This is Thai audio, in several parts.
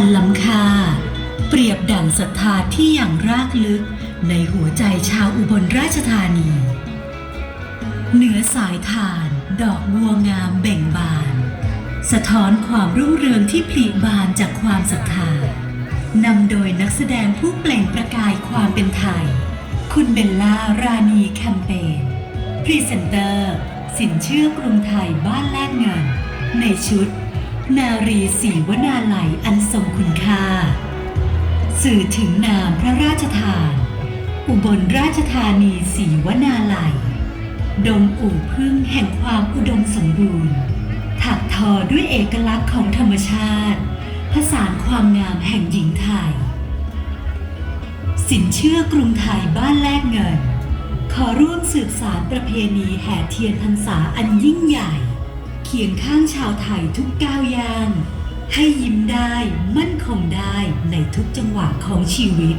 นล้ำค่า เปรียบดั่งศรัทธาที่อย่างรากลึกในหัวใจชาวอุบลราชธานี เหนือสายทาน ดอกบัวงามเบ่งบาน สะท้อนความรุ่งเรืองที่ผลิบานจากความศรัทธานำโดยนักแสดงผู้เปล่งประกายความเป็นไทย คุณเบลล่ารานีแคมเปญพรีเซนเตอร์ สินเชื่อกรุงไทยบ้านแลกเงิน ในชุด นารีศรีวนาลัยอันทรงคุณค่า สื่อถึงนามพระราชทาน อุบลราชธานีศรีวนาลัย ดงอู่พึ่งแห่งความอุดมสมบูรณ์ ถักทอด้วยเอกลักษณ์ของธรรมชาติ ผสานความงามแห่งหญิงไทย สินเชื่อกรุงไทยบ้านแลกเงิน ขอร่วมสืบสารประเพณีแห่เทียนพรรษาอันยิ่งใหญ่ เคียงข้างชาวไทยทุกก้าวย่าง ให้ยิ้มได้มั่นคงได้ในทุกจังหวะของชีวิต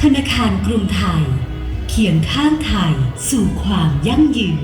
ธนาคารกรุงไทย เคียงข้างไทยสู่ความยั่งยืน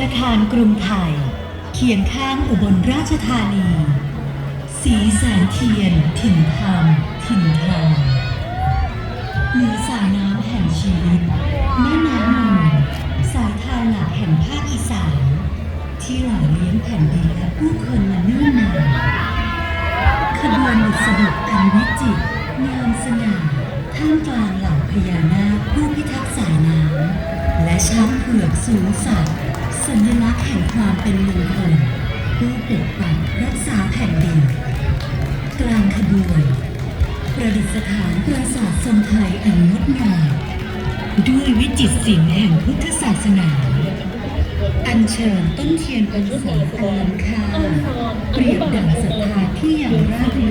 นาคารกรุงไทย เคียงข้างอุบลราชธานี สีแสงเทียน ถิ่นธรรม ถิ่นทองเหนือสายน้ำแห่งชีวิตแม่น้ำมูลสายทานหลักแห่งภาคอีสานที่หล่อเลี้ยงแผ่นดินและผู้คนมาเนื่อนานญบุษบกอันวิจิตรงามสง่าท่ามกลางเหล่าพญานาคผู้พิทักษ์สายน้ำและช้างเผือกสูงสัตว์ สัญลักษณ์แห่งความเป็นมงคลผู้ปกปักรักษาแผ่นดิน กลางขบวน ประดิษฐานปราสาททรงไทยอันงดงามด้วยวิจิตรศิลป์แห่งพุทธศาสนา อัญเชิญต้นเทียนองค์สาอันล้ำค่าเปรียบดังศรัทธาที่ย่างรากลึก